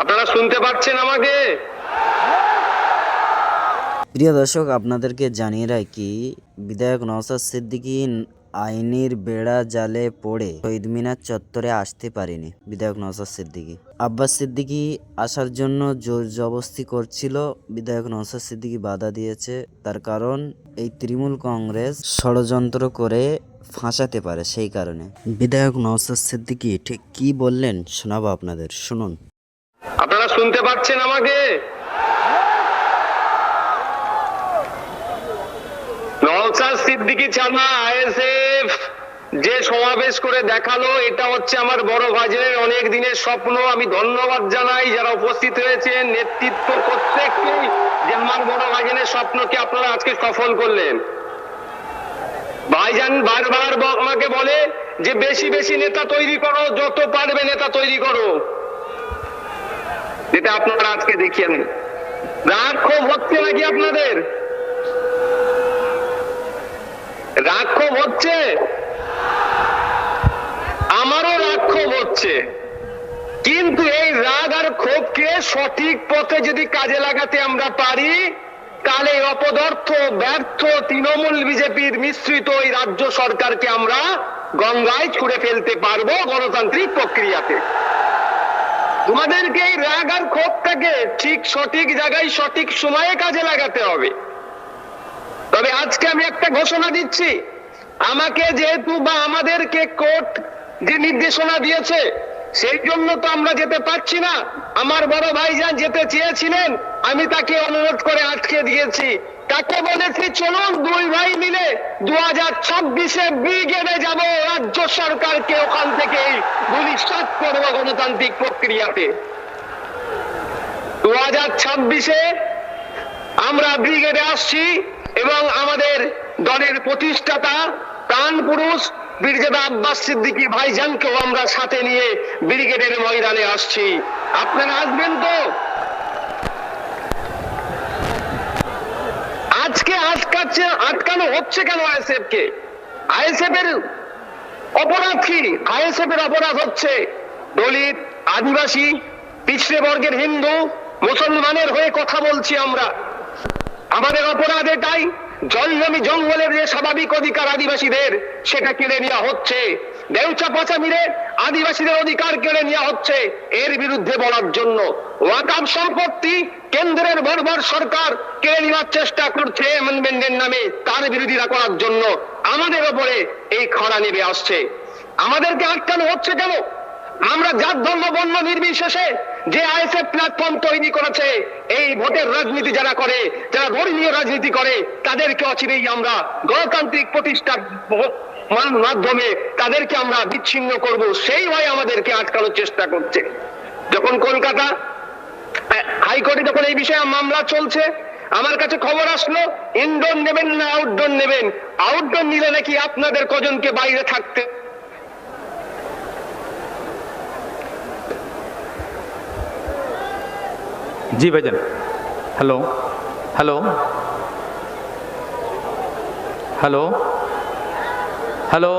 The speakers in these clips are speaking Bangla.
আপনারা শুনতে পাচ্ছেন আমাকে? প্রিয় দর্শক, আপনাদেরকে জানিয়ে রাখি, বিধায়ক নওসাদ সিদ্দিকী আইনের বেড়া জালে পড়ে শহীদ মিনার চত্বরে আসতে পারেনি বিধায়ক নওসাদ সিদ্দিকী। আব্বাস সিদ্দিকী আসার জন্য জোর জবস্তি করছিল, বিধায়ক নওসাদ সিদ্দিকী বাধা দিয়েছে। তার কারণ, এই তৃণমূল কংগ্রেস ষড়যন্ত্র করে ফাঁসাতে পারে সেই কারণে। বিধায়ক নওসাদ সিদ্দিকী ঠিক কি বললেন শোনাবো আপনাদের, শুনুন। শুনতে পাচ্ছেন আমাকে? সিদ্দিকী ছাড়া আইএসএফ যে সমাবেশ করে দেখাল, এটা হচ্ছে আমার বড় ভাইজের অনেক দিনের স্বপ্ন। আমি ধন্যবাদ জানাই যারা উপস্থিত হয়েছেন, নেতৃত্ব প্রত্যেককেই যে আমার বড় ভাইজানের স্বপ্নকে আপনারা আজকে সফল করলেন। ভাইজান বারবার আমাকে বলে যে, বেশি বেশি নেতা তৈরি করো, যত পারবে নেতা তৈরি করো। যেটা আপনারা আজকে দেখিয়ে নেন। রাগ ক্ষোভ হচ্ছে নাকি আপনাদের? রাগ ক্ষোভ হচ্ছে? আমারও রাগ ক্ষোভ হচ্ছে। কিন্তু এই রাগ আর ক্ষোভকে সঠিক পথে যদি কাজে লাগাতে আমরা পারি, তাহলে অপদার্থ, ব্যর্থ তৃণমূল বিজেপির মিশ্রিত এই রাজ্য সরকারকে আমরা গঙ্গায় ছুড়ে ফেলতে পারব গণতান্ত্রিক প্রক্রিয়াতে। তোমাদেরকে এই রাগ আর ক্ষোভটাকে ঠিক সঠিক জায়গায়, সঠিক সময়ে কাজে লাগাতে হবে। তবে আজকে আমি একটা ঘোষণা দিচ্ছি। আমাকে যেহেতু বা আমাদেরকে কোর্ট যে নির্দেশনা দিয়েছে, সেই জন্য তো আমরা যেতে পারছি না। আমার বড় ভাইজান যেতে চেয়েছিলেন আমি তাকে অনুরোধ করে আটকে দিয়েছি। তাকে বলেছি, চলুন দুই ভাই মিলে দু হাজার ছাব্বিশে ব্রিগেডে যাব, রাজ্য সরকারকে ওখান থেকেই ভবিষ্যৎ করব গণতান্ত্রিক প্রক্রিয়াতে। দু হাজার ছাব্বিশে আমরা ব্রিগেডে আসছি এবং আমাদের দলের প্রতিষ্ঠাতা প্রাণ পুরুষ বীরজাদা আব্বাস সিদ্দিকী ভাইজানকেও আমরা সাথে নিয়ে ব্রিগেডের ময়দানে আসছি। আপনারা আসবেন তো আজকে আটকাচ্ছে আটকানো হচ্ছে কেন আইএসএফ কে আইএসএফ এর অপরাধ কি? আইএসএফ এর অপরাধ হচ্ছে দলিত, আদিবাসী, পিছড়ে বর্গের হিন্দু, মুসলমানের হয়ে কথা বলছি আমরা। আমাদের অপরাধ এটাই জল জমি জঙ্গলের যে স্বাভাবিক অধিকার আদিবাসীদের, সেটা কেড়ে নেওয়া হচ্ছে। দেউচা পচামিরে আদিবাসীদের অধিকার কেড়ে নেওয়া হচ্ছে। এর বিরুদ্ধে বলার জন্য ওয়াকাম সম্পত্তি কেন্দ্রের বর্বর সরকার কেড়ে নেওয়ার চেষ্টা করছে অ্যামেন্ডমেন্টের নামে। তার বিরোধিতা করার জন্য আমাদের ওপরে এই খরা নেমে আসছে। আমাদেরকে আটকানো হচ্ছে কেন? আমরা জাত, ধর্ম, বর্ণ নির্বিশেষে যে আইএসএফ প্ল্যাটফর্ম তৈরি করেছে, এই ভোটের রাজনীতি যারা করে, যারা ধর্মীয় রাজনীতি করে, তাদেরকে অচিরেই আমরা গণতান্ত্রিক মান- মাধ্যমে তাদেরকে আমরা বিচ্ছিন্ন করব, সেই ভয় আমাদেরকে আটকানোর চেষ্টা করছে। যখন কলকাতা হাইকোর্টে যখন এই বিষয়ে মামলা চলছে, আমার কাছে খবর আসলো, ইনডোর নেবেন না আউটডোর নেবেন? আউটডোর নিলে নাকি আপনাদের কজনকে বাইরে থাকতে? জি ভাইজান। হ্যালো। হ্যালো। হ্যালো। হ্যালো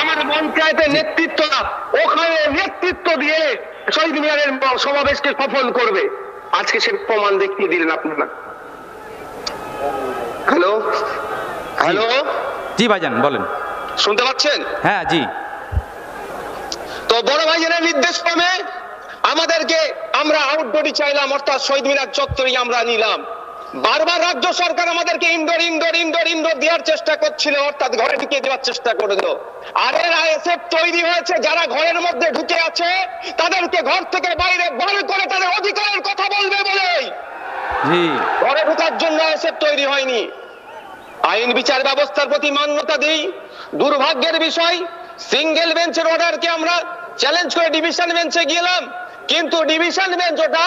আমার পঞ্চায়েতের নেতৃত্ব ওখানে নেতৃত্ব দিয়ে শহীদ মিনারের সমাবেশকে সফল করবে। আজকে সে প্রমাণ দেখিয়ে দিলেন আপনারা। হ্যালো হ্যালো জি। ভাইজান বলেন। শুনতে পাচ্ছেন? হ্যাঁ জি। তো বড় ভাইজানের নির্দেশ ক্রমে আমাদেরকে আমরা আউটডোরই চাইলাম অর্থাৎ শহীদ মিনার চত্বরই আমরা নিলাম। বারবার রাজ্য সরকার আমাদেরকে ইনডোর ইনডোর ইনডোর ইনডোর দেওয়ার চেষ্টা করছিল অর্থাৎ ঘরে ঢুকিয়ে দেওয়ার চেষ্টা করে দিল। আর এর আইএসএফ তৈরি হয়েছে যারা ঘরের মধ্যে ঢুকে আছে তাদেরকে ঘর থেকে বাইরে বার করে তাদের অধিকারের কথা বলবে বলেই। ঘরে ঢোকার জন্য আইএসএফ তৈরি হয়নি। আইন বিচার ব্যবস্থার প্রতি মান্যতা দিই। দুর্ভাগ্যের বিষয় সিঙ্গেল বেঞ্চের অর্ডারকে আমরা চ্যালেঞ্জ করে ডিভিশন বেঞ্চে গেলাম কিন্তু ডিভিশন বেঞ্চ ওটা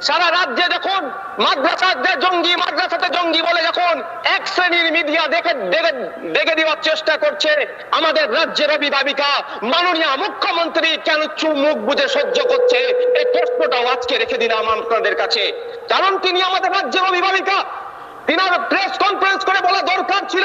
সারা রাজ্যে যখন মাদ্রাসাতে জঙ্গি মাদ্রাসাতে জঙ্গি বলে যখন এক শ্রেণির মিডিয়া দেখে দেখে দেওয়ার চেষ্টা করছে। আমাদের রাজ্যের অভিভাবিকা, মাননীয় মুখ্যমন্ত্রী কেন চুপ মুখ বুঝে সহ্য করছে? এই প্রশ্নটাও আজকে রেখে দিলাম আপনাদের কাছে। কারণ তিনি আমাদের রাজ্যের অভিভাবিকা। তিনার প্রেস কনফারেন্স করে বলা দরকার ছিল।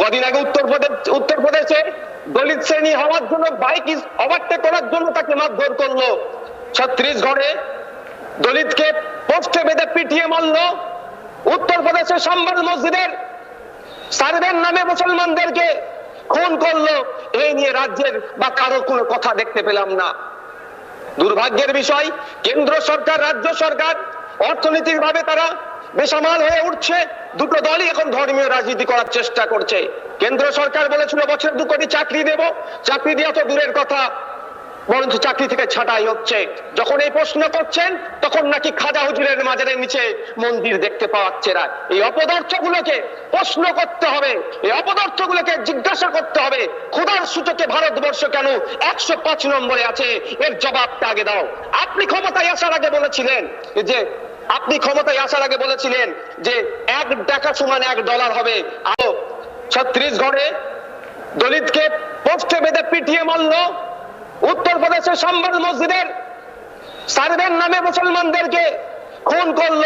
কদিন আগে উত্তরপ্রদেশ, উত্তরপ্রদেশে দলিত শ্রেণি হওয়ার জন্য বাইক ওভারটেক করার জন্য তাকে মারধর করল। ছত্রিশগড়ে দলিতকে পোস্টে বেঁধে পিটিয়ে মারলো। উত্তরপ্রদেশের সম্বল মসজিদের সার্ভের নামে মুসলমানদেরকে খুন করল। এই নিয়ে রাজ্যের বা কারও কোনো কথা দেখতে পেলাম না। দুর্ভাগ্যের বিষয়, কেন্দ্র সরকার, রাজ্য সরকার অর্থনৈতিক ভাবে তারা বেসামাল হয়ে উঠছে। দুটো দলই এখন ধর্মীয় রাজনীতি করার চেষ্টা করছে। কেন্দ্র সরকার বলেছিল, বছর দু কোটি চাকরি দেব। চাকরি দেওয়া তো দূরের কথা। বরঞ্চ চাকরি থেকে ছাঁটাই হচ্ছে। যখন এই প্রশ্ন করছেন, তখন নাকি খাজা হুজুরের মাজারের নিচে মন্দির দেখতে পাওয়াচ্ছে না। এই অপদার্থ গুলোকে প্রশ্ন করতে হবে। এই অপদার্থ গুলোকে জিজ্ঞাসা করতে হবে। ক্ষুধার সূচকে ভারতবর্ষ কেন একশো পাঁচ নম্বরে আছে? এর জবাবটা আগে দাও। আপনি ক্ষমতায় আসার আগে বলেছিলেন যে আপনি ক্ষমতায় আসার আগে বলেছিলেন যে এক টাকা সমান এক ডলার হবে। আরও ছত্রিশগড়ে দলিতকে পোস্টে বেঁধে পিটিয়ে মারলো উত্তরপ্রদেশের সম্বল মসজিদের সার্ভের নামে মুসলমানদেরকে খুন করল।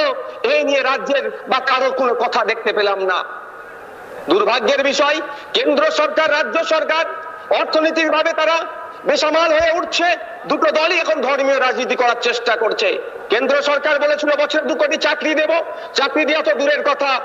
এই নিয়ে রাজ্যের বা কারও কোনো কথা দেখতে পেলাম না। দুর্ভাগ্যের বিষয়, কেন্দ্র সরকার, রাজ্য সরকার অর্থনৈতিক ভাবে তারা বেসামাল হয়ে উঠছে। দুটো দলই এখন ধর্মীয় রাজনীতি করার চেষ্টা করছে। কেন্দ্র সরকার বলেছিল, বছর দু কোটি চাকরি দেব। চাকরি দেওয়া তো দূরের কথা।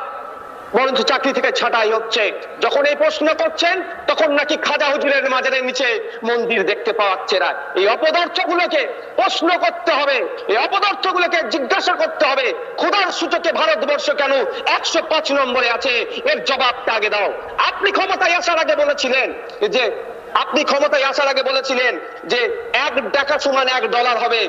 বরঞ্চ চাকরি থেকে ছাঁটাই হচ্ছে। যখন এই প্রশ্ন করছেন, তখন নাকি খাজা হুজুরের মাজারের নিচে মন্দির দেখতে পাওয়াচ্ছে না। এই অপদার্থ গুলোকে প্রশ্ন করতে হবে। এই অপদার্থ গুলোকে জিজ্ঞাসা করতে হবে। ক্ষুধার সূচকে ভারতবর্ষ কেন একশো পাঁচ নম্বরে আছে? এর জবাবটা আগে দাও। আপনি ক্ষমতায় আসার আগে বলেছিলেন যে আপনি ক্ষমতায় আসার আগে বলেছিলেন যে এক টাকা সমান এক ডলার হবে।